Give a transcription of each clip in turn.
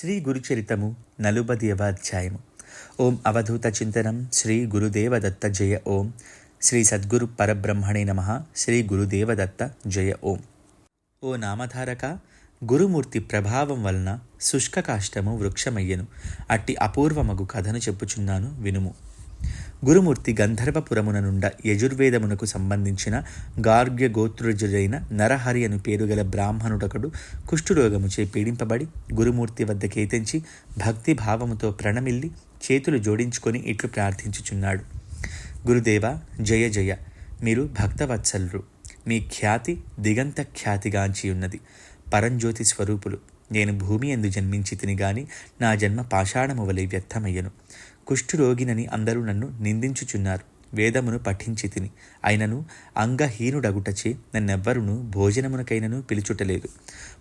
శ్రీ గురుచరితము నలుబదియవ అధ్యాయము. ఓం అవధూత చింతనం శ్రీ గురుదేవదత్త జయ ఓం. శ్రీ సద్గురు పరబ్రహ్మణే నమ. శ్రీ గురుదేవదత్త జయ ఓం. ఓ నామధారక గురుమూర్తి ప్రభావం వలన శుష్క కాష్టము వృక్షమయ్యను. అట్టి అపూర్వమగు కథను చెప్పుచున్నాను వినుము. గురుమూర్తి గంధర్వపురమున నుండ యజుర్వేదమునకు సంబంధించిన గార్గ్య గోత్రుజుడైన నరహరి అను పేరుగల బ్రాహ్మణుడొకడు కుష్ఠురోగముచే పీడింపబడి గురుమూర్తి వద్ద కేతించి భక్తి భావముతో ప్రణమిల్లి చేతులు జోడించుకొని ఇట్లు ప్రార్థించుచున్నాడు. గురుదేవ జయ జయ మీరు భక్తవత్సలు మీ ఖ్యాతి దిగంత ఖ్యాతిగాంచి ఉన్నది పరంజ్యోతి స్వరూపులు నేను భూమి ఎందు జన్మించి తిని గాని నా జన్మ పాషాణము వలె వ్యర్థమయ్యను. కుష్ఠురోగినని అందరూ నన్ను నిందించుచున్నారు. వేదమును పఠించి తిని. అయినను అంగహీనుడగుటచే నన్నెవ్వరును భోజనమునకైనను పిలుచుటలేదు.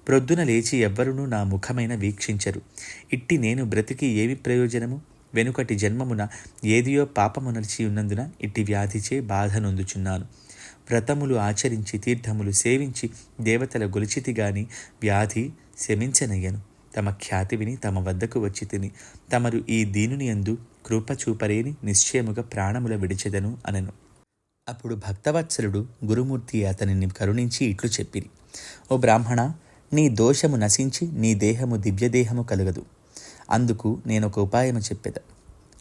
ప్రొద్దున లేచి ఎవ్వరునూ నా ముఖమైన వీక్షించరు. ఇట్టి నేను బ్రతికి ఏమి ప్రయోజనము? వెనుకటి జన్మమున ఏదియో పాపమునలిచి ఉన్నందున ఇట్టి వ్యాధిచే బాధ నొందుచున్నాను. వ్రతములు ఆచరించి తీర్థములు సేవించి దేవతల గొలిచితి గాని వ్యాధి శమించనయ్యను. తమ ఖ్యాతి విని తమ వద్దకు వచ్చి తిని. తమరు ఈ దీనుని ఎందు కృప చూపరేని నిశ్చయముగా ప్రాణముల విడిచెదను అనను. అప్పుడు భక్తవత్సలుడు గురుమూర్తి అతనిని కరుణించి ఇట్లు చెప్పిరి. ఓ బ్రాహ్మణ నీ దోషము నశించి నీ దేహము దివ్యదేహము కలగదు. అందుకు నేను ఒక ఉపాయము చెప్పేద.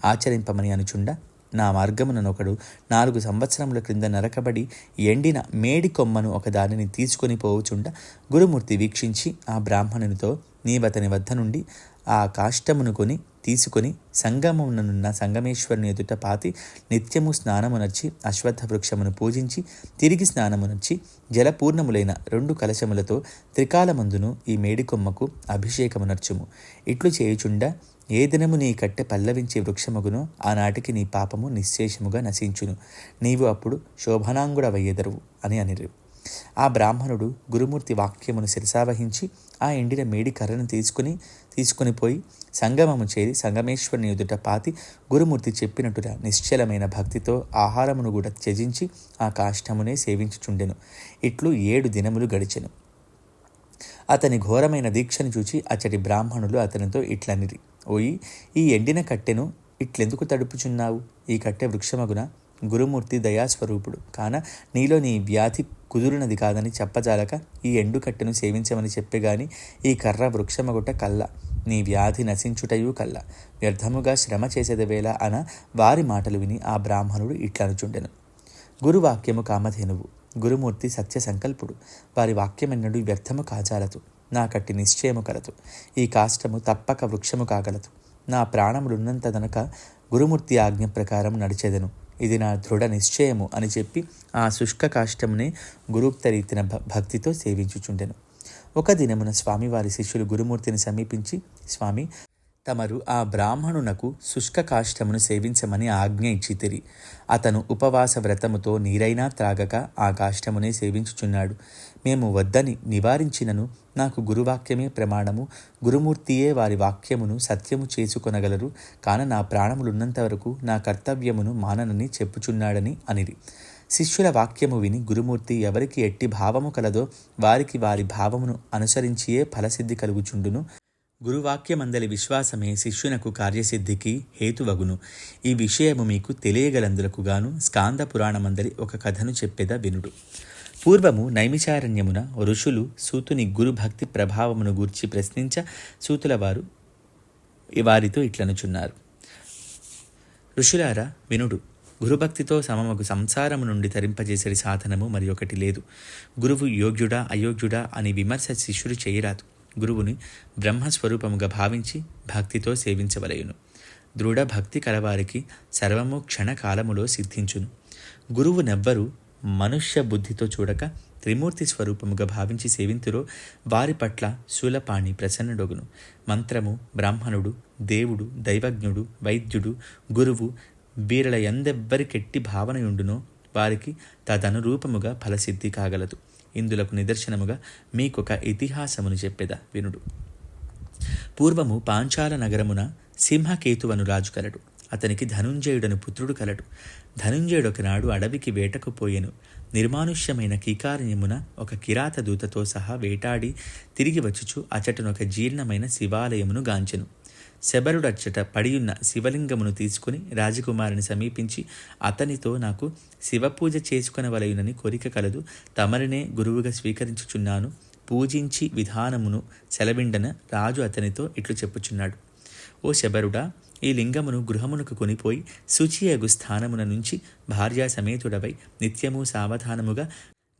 ఆచరింపమని అనుచుండ నా మార్గముననొకడు నాలుగు సంవత్సరముల క్రింద నరకబడి ఎండిన మేడి కొమ్మను ఒకదానిని తీసుకొని పోవుచుండ గురుమూర్తి వీక్షించి ఆ బ్రాహ్మణునితో నీవతని వద్ద నుండి ఆ కాష్టమును కొని తీసుకొని సంగమముననున్న సంగమేశ్వరుని ఎదుట పాతి నిత్యము స్నానమునర్చి అశ్వత్థ వృక్షమును పూజించి తిరిగి స్నానమునర్చి జలపూర్ణములైన రెండు కలశములతో త్రికాలమందును ఈ మేడికొమ్మకు అభిషేకమునర్చుము. ఇట్లు చేయుచుండ ఏ దినము నీ కట్టె పల్లవించే వృక్షముగునో ఆనాటికి నీ పాపము నిశ్శేషముగా నశించును. నీవు అప్పుడు శోభనాంగుడవయ్యెదరువు అని అనిరు. ఆ బ్రాహ్మణుడు గురుమూర్తి వాక్యమును శిరసావహించి ఆ ఎండిన మేడి కర్రను తీసుకుని తీసుకుని పోయి సంగమము చేరి సంగమేశ్వరుని ఎదుట పాతి గురుమూర్తి చెప్పినట్టుగా నిశ్చలమైన భక్తితో ఆహారమును కూడా త్యజించి ఆ కాష్టమునే సేవించుచుండెను. ఇట్లు ఏడు దినములు గడిచెను. అతని ఘోరమైన దీక్షను చూచి అచ్చటి బ్రాహ్మణులు అతనితో ఇట్లనిరి. ఓయి ఈ ఎండిన కట్టెను ఇట్లెందుకు తడుపుచున్నావు? ఈ కట్టె వృక్షమగున? గురుమూర్తి దయాస్వరూపుడు. కాన నీలో నీ వ్యాధి కుదురునది కాదని చెప్పజాలక ఈ ఎండుకట్టెను సేవించమని చెప్పెగాని ఈ కర్ర వృక్షమగుట కల్ల. నీ వ్యాధి నశించుటయు కల్ల. వ్యర్థముగా శ్రమ చేసేదవేళ అన వారి మాటలు విని ఆ బ్రాహ్మణుడు ఇట్లనుచుండెను. గురువాక్యము కామధేనువు. గురుమూర్తి సత్య సంకల్పుడు వారి వాక్యమెన్నడు వ్యర్థము కాజాలదు. నా కట్టి నిశ్చయము కలదు. ఈ కాష్టము తప్పక వృక్షము కాగలదు. నా ప్రాణములున్నంత గనక గురుమూర్తి ఆజ్ఞ ప్రకారం నడిచెదను. ఇది నా దృఢ నిశ్చయము అని చెప్పి ఆ శుష్క కాష్టమునే గురుక్త రీతిన భక్తితో సేవించుచుండెను. ఒక దినమున స్వామివారి శిష్యులు గురుమూర్తిని సమీపించి స్వామి తమరు ఆ బ్రాహ్మణునకు శుష్క కాష్టమును సేవించమని ఆజ్ఞ ఇచ్చితిరి. అతను ఉపవాస వ్రతముతో నీరైనా త్రాగక ఆ కాష్టమునే సేవించుచున్నాడు. మేము వద్దని నివారించినను నాకు గురువాక్యమే ప్రమాణము గురుమూర్తియే వారి వాక్యమును సత్యము చేసుకొనగలరు కాన నా ప్రాణములున్నంత వరకు నా కర్తవ్యమును మాననని చెప్పుచున్నాడని అనిరి. శిష్యుల వాక్యము విని గురుమూర్తి ఎవరికి ఎట్టి భావము కలదో వారికి వారి భావమును అనుసరించియే ఫలసిద్ధి కలుగుచుండును. గురువాక్యమందలి విశ్వాసమే శిష్యునకు కార్యసిద్ధికి హేతువగును. ఈ విషయము మీకు తెలియగలందులకు గాను స్కాంద పురాణమందలి ఒక కథను చెప్పేద వినుడు. పూర్వము నైమిచారణ్యమున ఋషులు సూతుని గురుభక్తి ప్రభావమును గూర్చి ప్రశ్నించ సూతుల వారు వారితో ఇట్లనుచున్నారు. ఋషులారా వినుడు. గురుభక్తితో సమమగు సంసారము నుండి తరింపజేసే సాధనము మరి ఒకటి లేదు. గురువు యోగ్యుడా అయోగ్యుడా అని విమర్శ శిష్యుడు చేయరాదు. గురువుని బ్రహ్మస్వరూపముగా భావించి భక్తితో సేవించవలయును. దృఢ భక్తి కలవారికి సర్వము క్షణకాలములో సిద్ధించును. గురువునెవ్వరు మనుష్య బుద్ధితో చూడక త్రిమూర్తి స్వరూపముగా భావించి సేవింతురో వారి పట్ల శూలపాణి ప్రసన్నుడొగును. మంత్రము బ్రాహ్మణుడు దేవుడు దైవజ్ఞుడు వైద్యుడు గురువు వీరల ఎందెవ్వరికెట్టి భావనయుండునో వారికి తదనురూపముగా ఫలసిద్ధి కాగలదు. ఇందులకు నిదర్శనముగా మీకొక ఇతిహాసమును చెప్పెద వినుడు. పూర్వము పాంచాల నగరమున సింహకేతువను రాజు కలడు. అతనికి ధనుంజయుడను పుత్రుడు కలడు. ధనుంజయుడు ఒకనాడు అడవికి వేటకు పోయెను. నిర్మానుష్యమైన కీకారణ్యమున ఒక కిరాత దూతతో సహా వేటాడి తిరిగి వచ్చుచు అచటనొక జీర్ణమైన శివాలయమును గాంచెను. శబరుడచ్చట పడియున్న శివలింగమును తీసుకుని రాజకుమారిని సమీపించి అతనితో నాకు శివపూజ చేసుకునవలయునని కోరిక కలదు. తమరినే గురువుగా స్వీకరించుచున్నాను. పూజించి విధానమును సెలవిండన రాజు అతనితో ఇట్లు చెప్పుచున్నాడు. ఓ శబరుడా ఈ లింగమును గృహమునకు కొనిపోయి శుచియగు స్థానమున నుంచి భార్యా సమేతుడవై నిత్యము సావధానముగా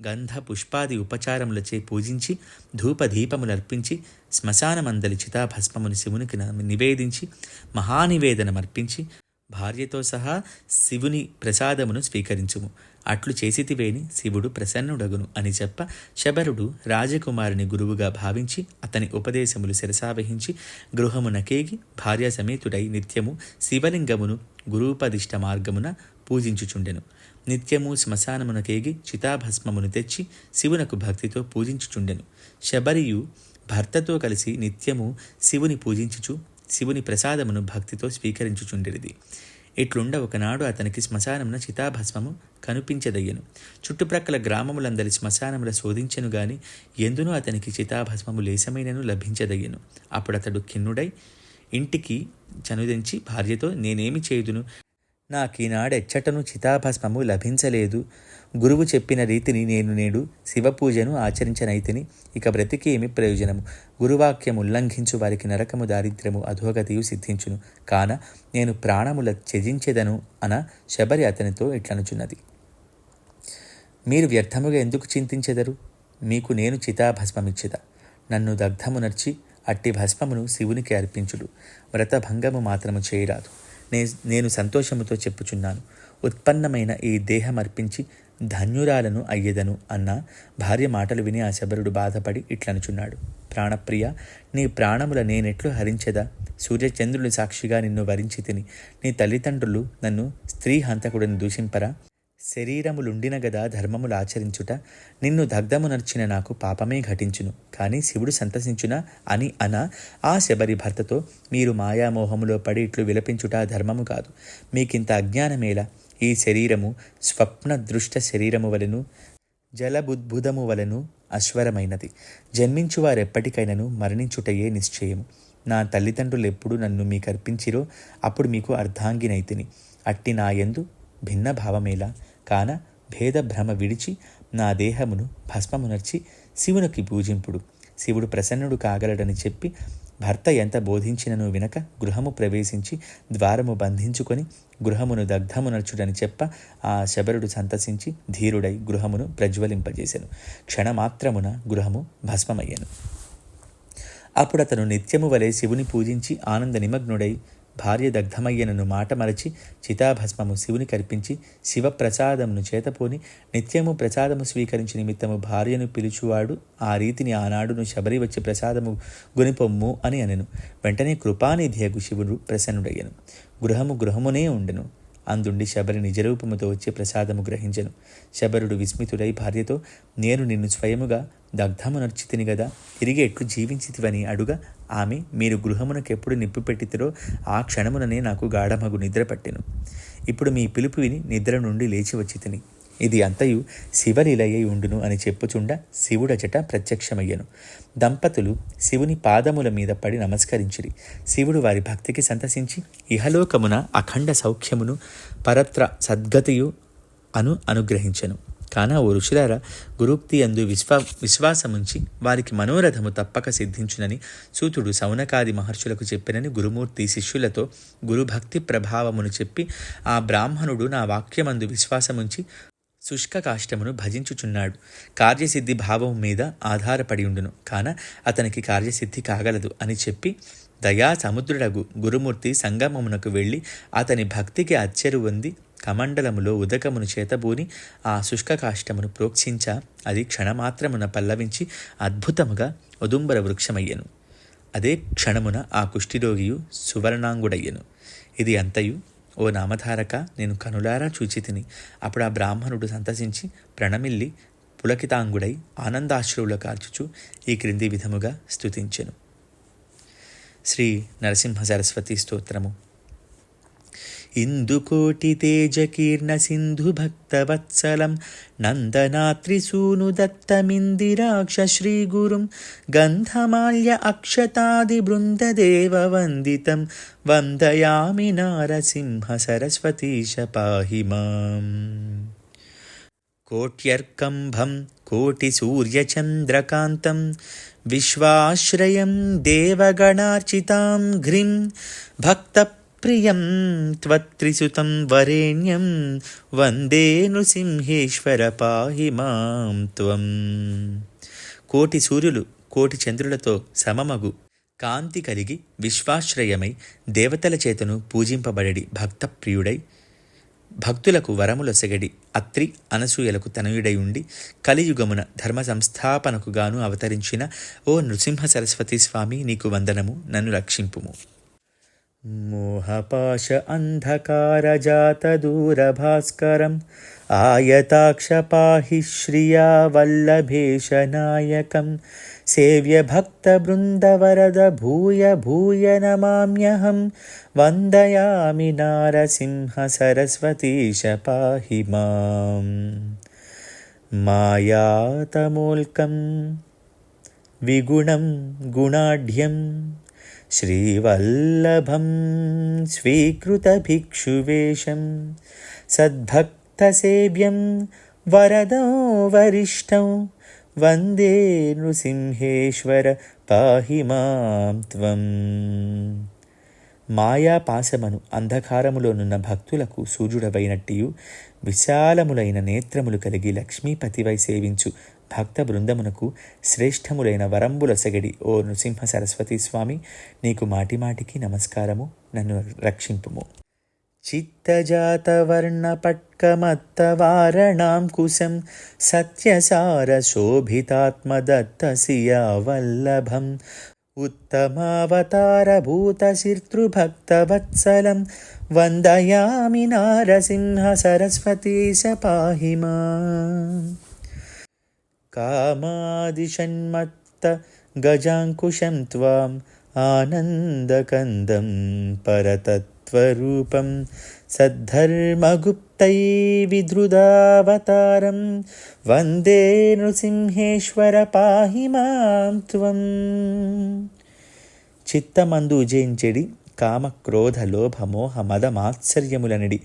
గంధ పుష్పాది ఉపచారములచే పూజించి ధూపదీపములర్పించి శ్మశానమందలి చితాభస్మముని శివునికి నివేదించి మహానివేదనమర్పించి భార్యతో సహా శివుని ప్రసాదమును స్వీకరించుము. అట్లు చేసితివేని శివుడు ప్రసన్నుడగును అని చెప్ప శబరుడు రాజకుమారుని గురువుగా భావించి అతని ఉపదేశములు శిరసావహించి గృహమునకేగి భార్య సమేతుడై నిత్యము శివలింగమును గురూపదిష్ట మార్గమున పూజించుచుండెను. నిత్యము శ్మశానమునకేగి చితాభస్మమును తెచ్చి శివునకు భక్తితో పూజించుచుండెను. శబరియు భర్తతో కలిసి నిత్యము శివుని పూజించుచు శివుని ప్రసాదమును భక్తితో స్వీకరించుచుండెడిది. ఇట్లుండ ఒకనాడు అతనికి శ్మశానమున చితాభస్మము కనిపించదయ్యను. చుట్టుప్రక్కల గ్రామములందరి శ్మశానముల శోధించెను గాని ఎందునూ అతనికి చితాభస్మము లేసమైనను లభించదయ్యను. అప్పుడు అతడు ఖిన్నుడై ఇంటికి చనుదించి భార్యతో నేనేమి చేయుదును? నాకీనాడెచ్చటను చితాభస్మము లభించలేదు. గురువు చెప్పిన రీతిని నేను నేడు శివపూజను ఆచరించనైతిని. ఇక బ్రతికి ఏమి ప్రయోజనము? గురువాక్యం ఉల్లంఘించు వారికి నరకము దారిద్ర్యము అధోగతియు సిద్ధించును. కాన నేను ప్రాణముల త్యజించెదను అన శబరి అతనితో ఇట్లనుచున్నది మీరు వ్యర్థముగా ఎందుకు చింతించెదరు? మీకు నేను చితాభస్మమిచ్చిద. నన్ను దగ్ధమునర్చి అట్టి భస్మమును శివునికి అర్పించుడు. వ్రతభంగము మాత్రము చేయరాదు. నేను సంతోషముతో చెప్పుచున్నాను. ఉత్పన్నమైన ఈ దేహం అర్పించి ధన్యురాలను అయ్యదను అన్న భార్య మాటలు విని ఆ శబరుడు బాధపడి ఇట్లనుచున్నాడు. ప్రాణప్రియ నీ ప్రాణముల నేనెట్లు హరించదా? సూర్యచంద్రుని సాక్షిగా నిన్ను వరించి తిని నీ తల్లిదండ్రులు నన్ను స్త్రీ హంతకుడిని దూషింపరా? శరీరములుండిన గదా ధర్మములాచరించుట నిన్ను దగ్ధమునర్చిన నాకు పాపమే ఘటించును. కానీ శివుడు సంతసించున అని అన ఆ శబరి భర్తతో మీరు మాయామోహములో పడి ఇట్లు విలపించుట ధర్మము కాదు. మీకింత అజ్ఞానమేలా? ఈ శరీరము స్వప్న దృష్ట శరీరము వలెను జలబుద్భుదము వలను అశ్వరమైనది. జన్మించువారెప్పటికైనను మరణించుటయే నిశ్చయము. నా తల్లిదండ్రులు ఎప్పుడు నన్ను మీకు అర్పించిరో అప్పుడు మీకు అర్ధాంగినైతిని. అట్టి నా ఎందు భిన్న భావమేలా కాన భేదభ్రమ విడిచి నా దేహమును భస్మమునర్చి శివునికి పూజింపుడు. శివుడు ప్రసన్నుడు కాగలడని చెప్పి భర్త ఎంత బోధించినను వినక గృహము ప్రవేశించి ద్వారము బంధించుకొని గృహమును దగ్ధమునర్చుడని చెప్ప ఆ శబరుడు సంతసించి ధీరుడై గృహమును ప్రజ్వలింపజేసెను. క్షణమాత్రమున గృహము భస్మమయ్యను. అప్పుడు అతను నిత్యము వలె శివుని పూజించి ఆనంద నిమగ్నుడై భార్య దగ్ధమయ్యనను మాట మరచి చితాభస్మము శివుని కర్పించి శివప్రసాదమును చేతపోని నిత్యము ప్రసాదము స్వీకరించి నిమిత్తము భార్యను పిలుచువాడు ఆ రీతిని ఆనాడును శబరి వచ్చి ప్రసాదము గునిపొమ్ము అని అనెను. వెంటనే కృపానిధియగు శివుడు ప్రసన్నుడయ్యను. గృహము గృహమునే ఉండెను. అందుండి శబరి నిజరూపముతో వచ్చి ప్రసాదము గ్రహించను. శబరుడు విస్మితుడై భార్యతో నేను నిన్ను స్వయముగా దగ్ధము నర్చితిని గదా తిరిగేట్లు జీవించితివని అడుగా ఆమె మీరు గృహమునకెప్పుడు నిప్పు పెట్టితిరో ఆ క్షణముననే నాకు గాఢమగు నిద్ర పట్టెను. ఇప్పుడు మీ పిలుపు విని నిద్ర నుండి లేచి వచ్చి తిని ఇది అంతయు శివలీలయ్య ఉండును అని చెప్పుచుండ శివుడచట ప్రత్యక్షమయ్యను. దంపతులు శివుని పాదముల మీద పడి నమస్కరించిరి. శివుడు వారి భక్తికి సంతసించి ఇహలోకమున అఖండ సౌఖ్యమును పరత్ర సద్గతియు అను అనుగ్రహించను. కాన ఓ ఋషులారా గురుక్తి అందు విశ్వా విశ్వాసముంచి వారికి మనోరథము తప్పక సిద్ధించునని సూతుడు సౌనకాది మహర్షులకు చెప్పినని గురుమూర్తి శిష్యులతో గురుభక్తి ప్రభావమును చెప్పి ఆ బ్రాహ్మణుడు నా వాక్యమందు విశ్వాసముంచి శుష్క కాష్టమును భజించుచున్నాడు. కార్యసిద్ధి భావం మీద ఆధారపడి ఉండును. కాన అతనికి కార్యసిద్ధి కాగలదు అని చెప్పి దయా సముద్రుడగు గురుమూర్తి సంగమమునకు వెళ్ళి అతని భక్తికి అచ్చెరు ఉంది కమండలములో ఉదకమును చేతబూని ఆ శుష్క కాష్టమును ప్రోక్షించ అది క్షణమాత్రమున పల్లవించి అద్భుతముగా ఉదుంబర వృక్షమయ్యను. అదే క్షణమున ఆ కుష్ఠిరోగియు సువర్ణాంగుడయ్యను. ఇది అంతయు ఓ నామధారక నేను కనులారా చూచితిని. అప్పుడు ఆ బ్రాహ్మణుడు సంతసించి ప్రణమిల్లి పులకితాంగుడై ఆనందాశ్రువుల కార్చుచు ఈ క్రింది విధముగా స్తుతించెను. శ్రీ నరసింహ సరస్వతి స్తోత్రము. इन्दुकोटितेजकीर्णसिन्धुभक्तवत्सलं नन्दनात्रिसूनुदत्तमिन्दिराक्ष श्रीगुरुं गन्धमाल्य अक्षतादिबृन्ददेववन्दितं वन्दयामि नारसिंह सरस्वतीश पाहि माम् कोट्यर्कम्भं कोटिसूर्यचन्द्रकान्तं विश्वाश्रयं देवगणार्चितां घ्रिं ప్రియం త్వత్రిసుతం వరేణ్యం వందే నృసింహేశ్వర పాహి మాం త్వం. కోటి సూర్యులు కోటి చంద్రులతో సమమగు. కాంతి కలిగి విశ్వాశ్రయమై దేవతల చేతను పూజింపబడి భక్త ప్రియుడై భక్తులకు వరములొసగడి అత్రి అనసూయలకు తనయుడై ఉండి కలియుగమున ధర్మ సంస్థాపనకుగాను అవతరించిన ఓ నృసింహ సరస్వతి స్వామి నీకు వందనము నన్ను రక్షింపుము. मोहपाश अन्धकारजातदूरभास्करम् आयताक्षपाहि श्रिया वल्लभेशनायकं सेव्यभक्तबृन्दवरद भूय भूय नमाम्यहं वन्दयामि नारसिंह सरस्वतीश पाहि माम्। मायातमोल्कं विगुणं गुणाढ्यम् श्रीवल्लभं स्वीकृतभिक्षुवेशं सद्भक्तसेव्यं वरदो वरिष्ठं वन्दे నృసింహేశ్వర పాహి మాం త్వం మాయాపాసమను అంధకారములోనున్న భక్తులకు సూర్యుడవైనట్టియు విశాలములైన నేత్రములు కలిగి లక్ష్మీపతివై సేవించు భక్త బృందమునకు శ్రేష్టములైన వరంబులసగడి ఓ నృసింహ సరస్వతి స్వామి నీకు మాటిమాటికి నమస్కారము నన్ను రక్షింపుము చిత్తజాతవర్ణపట్కమత్తవారణాం కుశం సత్యసారశోభితాత్మదత్తసియా వల్లభం उत्तमावतारभूतशिर्तृभक्तवत्सलं वन्दयामि नारसिंह सरस्वतीश पाहि माम् कामादिषण्मत्त गजाङ्कुशं त्वाम् आनन्दकन्दं परतत्त्वरूपं सद्धर्मगुप्तै विधृदावतारं वन्दे నృసింహేశ్వర పాహి మాం త్వం చిత్తమందు జయించెడి కామ క్రోధ లోభ మోహ మద మాత్సర్యములనడి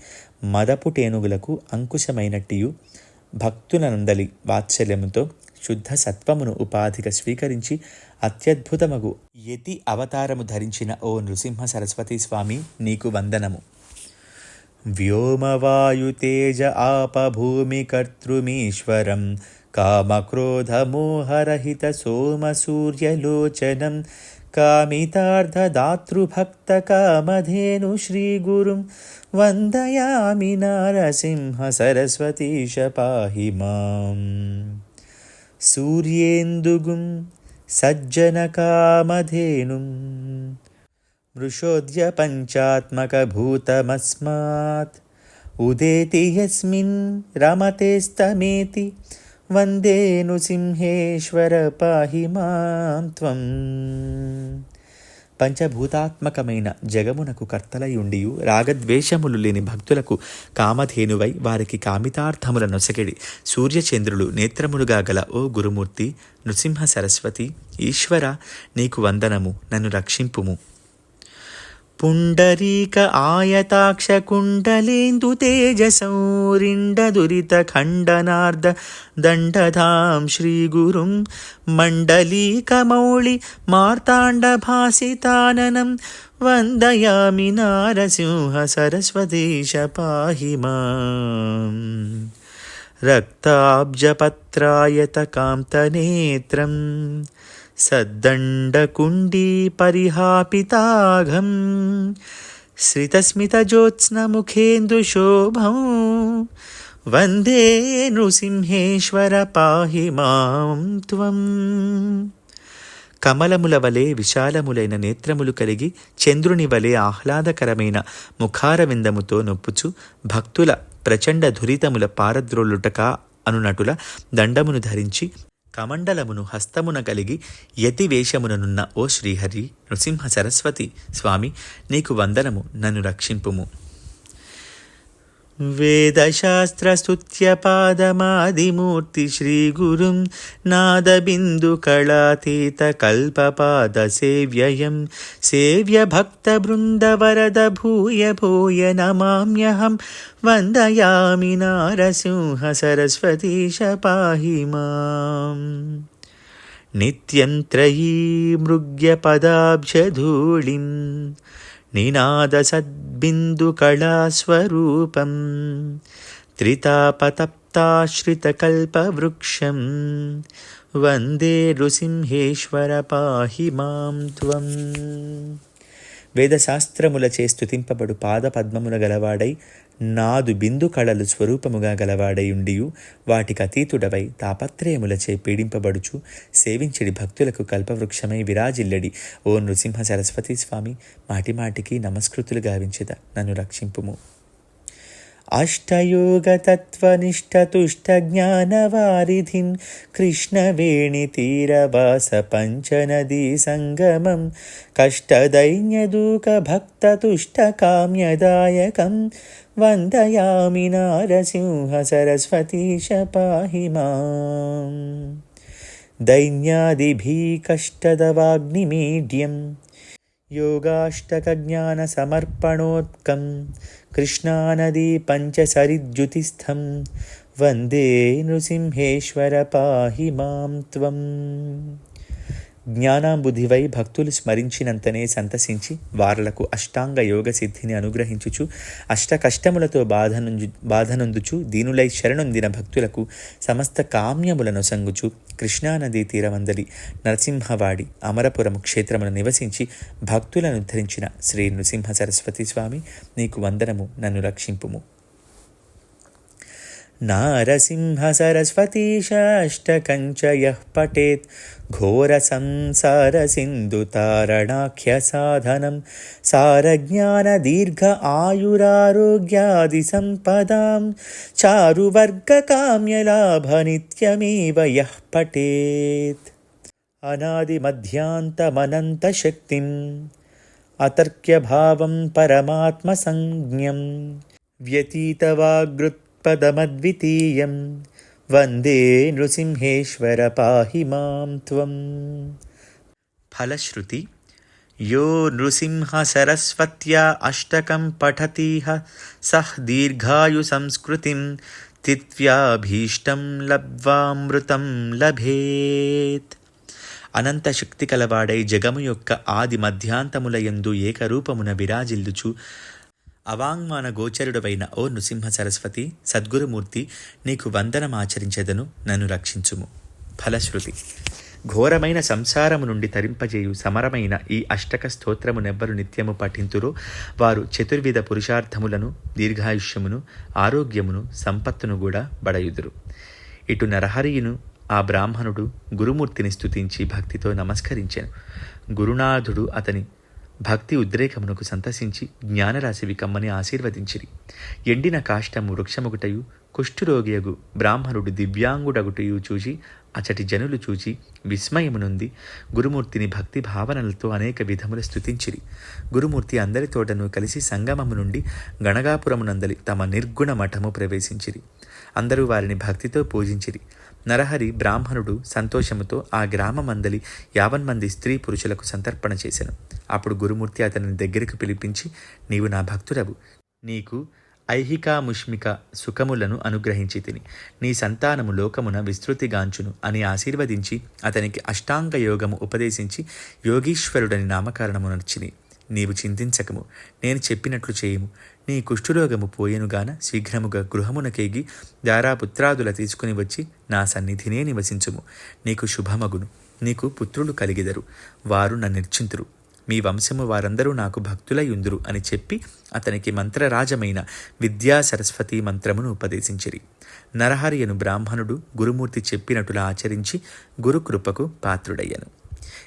మదపుటేనుగులకు అంకుశమైనట్టియు భక్తులనందలి వాత్సల్యముతో శుద్ధ సత్వమును ఉపాధిగా స్వీకరించి అత్యద్భుతమగు యతి అవతారము ధరించిన ఓ నృసింహ సరస్వతి స్వామి నీకు వందనము వ్యోమవాయుతేజ ఆపభూమికర్తృమీశ్వరం కామక్రోధమోహరహిత సోమసూర్యలోచనం कामितार्धदातृभक्तकामधेनु श्रीगुरुं वन्दयामि नारसिंह सरस्वतीश पाहि माम् సూర్యేందుగుం సజ్జనకామధేనుం మృషోద్య పంచాత్మకభూతమస్మాత్ ఉదేతి యస్మిన్ రమతేస్తమేతి వందేను సింహేశ్వర పాహి మాం పంచభూతాత్మకమైన జగమునకు కర్తలయుండియు రాగద్వేషములు లేని భక్తులకు కామధేనువై వారికి కామితార్థముల నొసగిడి సూర్యచంద్రులు నేత్రములుగా గల ఓ గురుమూర్తి నృసింహ సరస్వతి ఈశ్వర నీకు వందనము నన్ను రక్షింపుము. పుండరీక ఆయతాక్ష కుండలేందు తేజసౌరిండదురిత ఖండనార్ద దండధాం శ్రీగురుం మండలీకమౌళి మార్తాండ భాసితాననం వందయామి నారసింహ సరస్వతీశ పాహి మాం. రక్తాబ్జపత్రాయతకాంతనేత్రం సద్దండకుండీ పరిహాపితాఘం श्रितस्मितज्योत्स्नमुखेन्दुशोभं వందే నృసింహేశ్వర పాహి మాం త్వం కమలముల వలె విశాలములైన నేత్రములు కలిగి చంద్రుని వలె ఆహ్లాదకరమైన ముఖారవిందముతో నొప్పుచు భక్తుల ప్రచండ ధురితముల పారద్రోలుటక అనునటుల దండమును ధరించి కమండలమును హస్తమున కలిగి యతి వేషముననున్న ఓ శ్రీహరి నృసింహ సరస్వతి స్వామి నీకు వందనము నన్ను రక్షింపుము. वेदशास्त्रस्तुत्यपादमादिमूर्ति श्रीगुरुं नादबिन्दुकलातीतकल्पपादसेव्ययं सेव्यभक्तबृन्दवरद भूय भूय नमाम्यहं वन्दयामि नारसिंह सरस्वतीश पाहि माम् नित्यं त्रयी मृग्यपदाब्जधूळिं निनादसद्बिन्दुकलास्वरूपं त्रितापतप्ताश्रितकल्पवृक्षं వందే నృసింహేశ్వర పాహి మాం త్వం వేదశాస్త్రములచే స్తుతింపబడు పాద పద్మముల గలవాడై నాదు బిందు కళలు స్వరూపముగా గలవాడై ఉండియు. వాటికి అతీతుడవై తాపత్రయములచే పీడింపబడుచు. సేవించడి భక్తులకు కల్పవృక్షమై విరాజిల్లడి. ఓ నృసింహ సరస్వతి స్వామి మాటిమాటికి నమస్కృతులు గావించద. నన్ను రక్షింపుము. अष्टयोगतत्त्वनिष्ठतुष्टज्ञानवारिधिन् कृष्णवेणितीरवासपञ्चनदीसङ्गमं कष्टदैन्यदूकभक्ततुष्टकाम्यदायकं वन्दयामि नारसिंहसरस्वतीश पाहि माम्। दैन्यादिभिकष्टदवाग्निमीड्यं योगाष्टकज्ञानसमर्पणोत्कम् कृष्णानदी पञ्चसरिद्युतिस्थं वंदे नृसिंहेश्वर पाहि माँ त्वम्। జ్ఞానాంబుధివై భక్తులు స్మరించినంతనే సంతసించి వారలకు అష్టాంగ యోగ సిద్ధిని అనుగ్రహించుచు అష్ట కష్టములతో బాధనుంజు బాధనొందుచు దీనులై శరణొందిన భక్తులకు సమస్త కామ్యములను సంగుచు కృష్ణానదీ తీరమందలి నరసింహవాడి అమరపురము క్షేత్రమును నివసించి భక్తులను ధరించిన శ్రీ నృసింహ సరస్వతి స్వామి నీకు వందనము నన్ను రక్షింపుము. नारसिंह सरस्वतीशाष्टकञ्च यः पठेत् घोरसंसारसिन्धुतारणाख्यसाधनं सारज्ञानदीर्घ आयुरारोग्यादिसम्पदां चारुवर्गकाम्यलाभनित्यमेव यः पठेत् अनादिमध्यान्तमनन्तशक्तिम् अतर्क्यभावं परमात्मसंज्ञं व्यतीतवाग्रुत् పదమద్వితీయం వందే నృసింహేశ్వర పాహి మాం త్వం ఫలశ్రుతి యో నృసింహ సరస్వత్యా అష్టకం పఠతీహ సహ దీర్ఘాయు సంస్కృతిం తిత్వ్యాభీష్టం లబ్వామృతం లభేత్ అనంత శక్తి కలవాడై జగము యొక్క ఆది మధ్యాంతములయందు ఏకరూపమున విరాజిల్లుచు అవాంగ్మాన గోచరుడవైన ఓ నృసింహ సరస్వతి సద్గురుమూర్తి నీకు వందనమాచరించెదను నన్ను రక్షించుము. ఫలశ్రుతి. ఘోరమైన సంసారము నుండి తరింపజేయు సమరమైన ఈ అష్టక స్తోత్రమునెవ్వరు నిత్యము పఠింతురో. వారు చతుర్విధ పురుషార్థములను దీర్ఘాయుష్యమును ఆరోగ్యమును సంపత్తును కూడా బడయుదురు. ఇటు నరహరియును ఆ బ్రాహ్మణుడు గురుమూర్తిని స్తుతించి భక్తితో నమస్కరించాను. గురునాథుడు అతని భక్తి ఉద్రేకమునకు సంతసించి జ్ఞానరాశివి కమ్మని ఆశీర్వదించిరి. ఎండిన కాష్టము వృక్షముగుటయు కుష్ఠురోగియగు బ్రాహ్మణుడు దివ్యాంగుడగుటయు చూచి అచటి జనులు చూచి విస్మయమునుంది. గురుమూర్తిని భక్తి భావనలతో అనేక విధములు స్థుతించిరి గురుమూర్తి అందరితోటను కలిసి సంగమము నుండి గణగాపురమునందలి తమ నిర్గుణ మఠము ప్రవేశించిరి. అందరూ వారిని భక్తితో పూజించిరి. నరహరి బ్రాహ్మణుడు సంతోషముతో ఆ గ్రామమందలి యావన్ మంది స్త్రీ పురుషులకు సంతర్పణ చేశాను అప్పుడు గురుమూర్తి అతనిని దగ్గరికి పిలిపించి నీవు నా భక్తుడవు. నీకు ఐహికాముష్మిక సుఖములను అనుగ్రహించి తిని నీ సంతానము లోకమున విస్తృతిగాంచును అని ఆశీర్వదించి అతనికి అష్టాంగ యోగము ఉపదేశించి యోగీశ్వరుడని నామకరణము నచ్చిని నీవు చింతించకము. నేను చెప్పినట్లు చేయము. నీ కుష్ఠురోగము పోయేనుగాన శీఘ్రముగా గృహమునకేగి దారాపుత్రాదుల తీసుకుని వచ్చి నా సన్నిధినే నివసించుము. నీకు శుభమగును. నీకు పుత్రులు కలిగిదరు. వారు నన్నిర్చింతురు మీ వంశము వారందరూ నాకు భక్తులయుందురు అని చెప్పి అతనికి మంత్రరాజమైన విద్యా సరస్వతి మంత్రమును ఉపదేశించిరి. నరహరియను బ్రాహ్మణుడు గురుమూర్తి చెప్పినట్టులా ఆచరించి గురుకృపకు పాత్రుడయ్యను.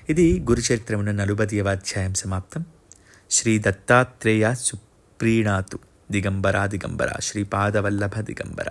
ఇది గురుచరిత్రమున నలుబదియవ అధ్యాయం సమాప్తం. ಶ್ರೀ ದತ್ತಾತ್ರೇಯ ಸುಪ್ರೀಣಾತು. ದಿಗಂಬರ ದಿಗಂಬರ ಶ್ರೀಪಾದವಲ್ಲಭ ದಿಗಂಬರ.